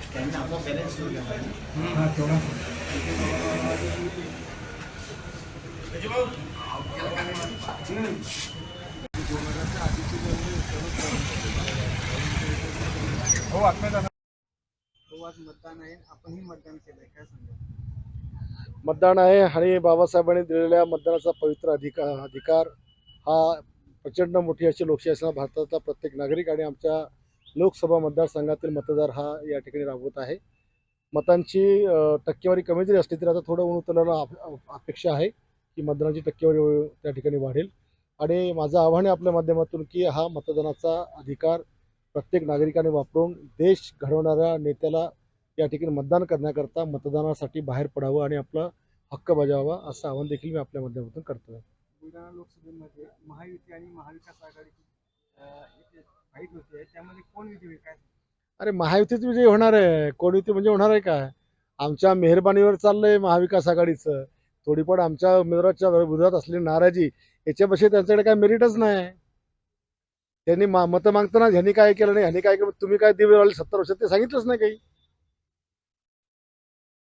Balance सुरू केला हो आत्म्यात हो आज मतदान आहे. आपणही मतदान केलंय काय सांगा. मतदान आहे. आणि बाबासाहेबांनी दिलेल्या मतदानाचा पवित्र अधिकार अधिकार हा प्रचंड मोठी अशी लोकशाही असणारा भारताचा प्रत्येक नागरिक आणि आमच्या लोकसभा मतदारसंघातील मतदार हा या ठिकाणी राबवत आहे. मतांची टक्केवारी कमी जरी असली तरी आता थोडं ऊन अपेक्षा आहे की मतदानाची टक्केवारी त्या ठिकाणी वाढेल. आणि माझं आव्हान आहे आपल्या माध्यमातून की हा मतदानाचा अधिकार प्रत्येक नागरिकाने वापरून देश घडवणाऱ्या नेत्याला या ठिकाणी मतदान करण्याकरता मतदानासाठी बाहेर पडावं आणि आपला हक्क बजावावा असं आवाहन देखील मी आपल्या माध्यमातून करतो आहे बुलढाणा लोकसभेमध्ये महायुती आणि महाविकास आघाडीची अं, फाईट होते त्यामध्ये कोण विजयी होईल काय अरे महायुतीच विजय होणार आहे. कोण युती म्हणजे होणार आहे काय? आमच्या मेहरबानीवर चाललंय महाविकास आघाडीचं. थोडीफार आमच्या उमेदवाराच्या विरोधात असलेली नाराजी याच्यापेक्षा त्यांच्याकडे काय मेरिटच नाही. त्यांनी मा मतं मागताना ह्यांनी काय केलं नाही ह्यांनी काय केलं तुम्ही काय दिवे सत्तर वर्षात ते सांगितलंच नाही काही.